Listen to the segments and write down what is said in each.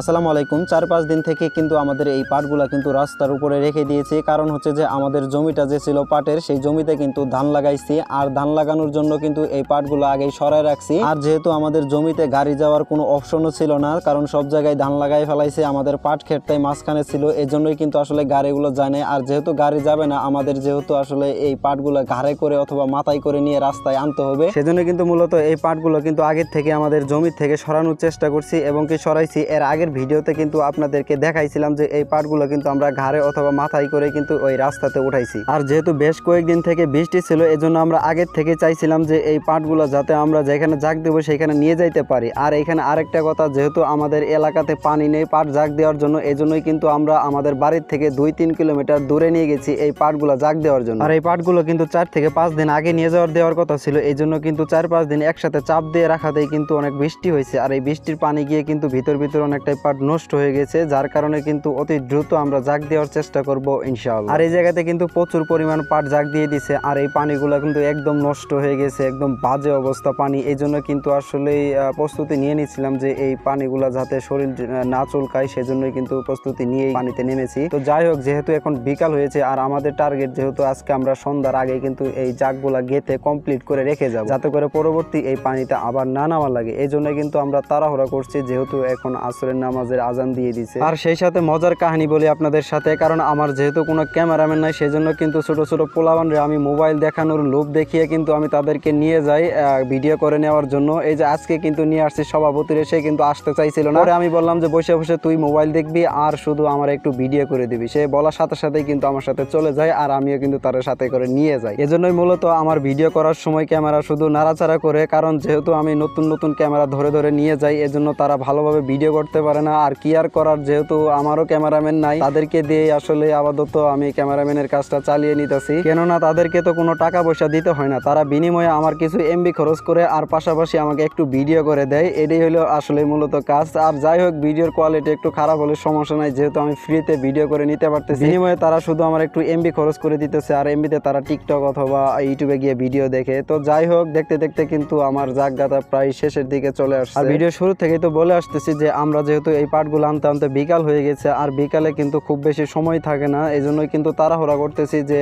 আসসালামু আলাইকুম। চার পাঁচ দিন থেকে কিন্তু আমাদের এই পাটগুলা কিন্তু রাস্তার উপরে রেখে দিয়েছি। কারণ হচ্ছে যে আমাদের জমিটা যে ছিল পাটের, সেই জমিতে কিন্তু ধান লাগাইছি। আর ধান লাগানোর জন্য কিন্তু এই পাটগুলো আগেই সরাই রাখছি। আর যেহেতু আমাদের জমিতে গাড়ি যাওয়ার কোনো অপশনও ছিল না, কারণ সব জায়গায় ধান লাগাই ফেলাইছে, আমাদের পাট ক্ষেতটাই মাঝখানে ছিল এই জন্যই কিন্তু আসলে গাড়িগুলো যায় না আর যেহেতু গাড়ি যাবে না, আমাদের যেহেতু আসলে এই পাটগুলো ঘাড়ে করে অথবা মাথায় করে নিয়ে রাস্তায় আনতে হবে। সেজন্য কিন্তু মূলত এই পাটগুলো কিন্তু আগের থেকে আমাদের জমি থেকে সরানোর চেষ্টা করছি এবং কি সরাইছি। এর আগের ভিডিওতে কিন্তু আপনাদেরকে দেখাইছিলাম যে এই পাটগুলো কিন্তু আমরা ঘাড়ে অথবা মাথায় করে কিন্তু ওই রাস্তাতে উঠাইছি। আর যেহেতু বেশ কয়েকদিন থেকে বৃষ্টি ছিল, এজন্য আমরা আগের থেকে চাইছিলাম যে এই পাটগুলো যাতে আমরা যেখানে জাগ দেবো সেখানে নিয়ে যাইতে পারি। আর এখানে আরেকটা কথা, যেহেতু আমাদের এলাকাতে পানি নেই পাট জাগ দেওয়ার জন্য, এজন্যই কিন্তু আমরা আমাদের বাড়ির থেকে দুই তিন কিলোমিটার দূরে নিয়ে গেছি এই পাটগুলো জাগ দেওয়ার জন্য। আর এই পাটগুলো কিন্তু চার থেকে পাঁচ দিন আগে নিয়ে যাওয়ার দেওয়ার কথা ছিল এই জন্য কিন্তু চার পাঁচ দিন একসাথে চাপ দিয়ে রাখাতেই কিন্তু অনেক বৃষ্টি হয়েছে। আর এই বৃষ্টির পানি গিয়ে কিন্তু ভিতর ভিতর অনেকটাই পাট নষ্ট হয়ে গেছে, যার কারণে কিন্তু অতি দ্রুত আমরা জাগ দেওয়ার চেষ্টা করব ইনশাআল্লাহ। আর এই জায়গাতে কিন্তু প্রচুর পরিমাণ পাট জাগ দিয়ে দিছে, আর এই পানিগুলো কিন্তু একদম নষ্ট হয়ে গেছে, একদম বাজে অবস্থা পানি। এই জন্য কিন্তু আসলে প্রস্তুতি নিয়ে নিচ্ছিলাম যে এই পানিগুলা যাতে শরীর না চুলকায়, সেজন্যই কিন্তু প্রস্তুতি নিয়ে পানিতে নেমেছি। তো যাই হোক, যেহেতু এখন বিকাল হয়েছে, আর আমাদের টার্গেট যেহেতু আজকে আমরা সন্ধ্যার আগে কিন্তু এই জাগগুলা গেতে কমপ্লিট করে রেখে যাব, যাতে করে পরবর্তী এই পানিতে আবার না নামা লাগে। এই জন্য কিন্তু আমরা তাড়াহুড়া করছি, যেহেতু এখন আসরের নামাজের আজান দিয়ে দিছে। আর সেই সাথে মজার কাহিনী বলি আপনাদের সাথে, কারণ আমার যেহেতু কোনো ক্যামেরাম্যান নাই, সেজন্য কিন্তু ছোট ছোট পোলাবানরে আমি মোবাইল দেখানোর লোভ দেখিয়ে কিন্তু আমি তাদেরকে নিয়ে যাই ভিডিও করে নেওয়ার জন্য। এই যে আজকে কিন্তু নিয়ে আসছি সভাপতির এসে কিন্তু আসতে চাইছিল না। আমি বললাম যে বসে বসে তুই মোবাইল দেখবি, আর শুধু আমার একটু ভিডিও করে দিবি। সে বলার সাথে সাথেই কিন্তু আমার সাথে চলে যায়, আর আমিও কিন্তু তার সাথে করে নিয়ে যাই। এজন্যই মূলত আমার ভিডিও করার সময় ক্যামেরা শুধু নাড়াচাড়া করে, কারণ যেহেতু আমি নতুন নতুন ক্যামেরা ধরে ধরে নিয়ে যাই, এজন্য তারা ভালোভাবে ভিডিও করতে পারে না। আর কি আর করার? যেহেতু আমারও ক্যামেরাম্যান নাই, তাদেরকে দিয়ে আসলে আপাতত আমি ক্যামেরাম্যানের কাজটা চালিয়ে নিতেছি। কেননা তাদেরকে তো কোনো টাকা পয়সা দিতে হয় না। তারা বিনিময়ে আমার কিছু এমবি খরচ করে আর পাশাপাশি আমাকে একটু ভিডিও করে দেয়। এটাই হলো আসলে মূলত কাজ। আর যাই হোক, ভিডিওর কোয়ালিটি একটু খারাপ হলে সমস্যা নাই। যেহেতু আমি ফ্রিতে ভিডিও করে নিতে পারতেছি। বিনিময়ে তারা শুধু আমার একটু এমবি খরচ করে দিতেছে। আর এমবিতে তারা টিকটক অথবা ইউটিউবে গিয়ে ভিডিও দেখে। তো যাই হোক, দেখতে দেখতে কিন্তু আমার জায়গাটা প্রায় শেষের দিকে চলে আসছে। আর ভিডিও শুরু থেকেই তো বলে আসতেছি যে, আমরা যেহেতু এই পাটগুলো আনতে আনতে বিকাল হয়ে গেছে, আর বিকালে কিন্তু খুব বেশি সময় থাকে না। এই জন্যই কিন্তু তাড়াহুড়া করতেছি যে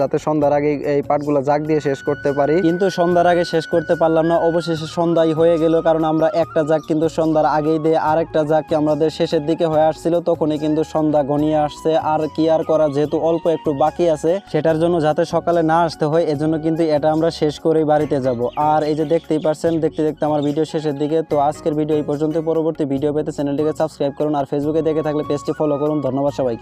যাতে সন্ধ্যার আগে এই পাটগুলো জাগ দিয়ে শেষ করতে পারি। কিন্তু সন্ধ্যার আগে শেষ করতে পারলাম না, অবশেষে সন্ধ্যায় হয়ে গেল, কারণ আমরা একটা জাগ কিন্তু সন্ধ্যার আগেই দিয়ে আরেকটা জাগ আমাদের শেষের দিকে হয়ে আসছিল, তখনই কিন্তু সন্ধ্যা ঘনিয়ে আসছে। আর কি আর করা, যেহেতু অল্প একটু বাকি আছে, সেটার জন্য যাতে সকালে না আসতে হয়, এজন্য কিন্তু এটা আমরা শেষ করেই বাড়িতে যাব। আর এই যে দেখতেই পারছেন, দেখতে দেখতে আমার ভিডিও শেষের দিকে। তো আজকের ভিডিও এই পর্যন্ত পরবর্তী ভিডিও পেতে চ্যানেলটিকে সাবস্ক্রাইব করুন আর ফেসবুকে দেখে থাকলে পেজটি ফলো করুন। ধন্যবাদ সবাইকে।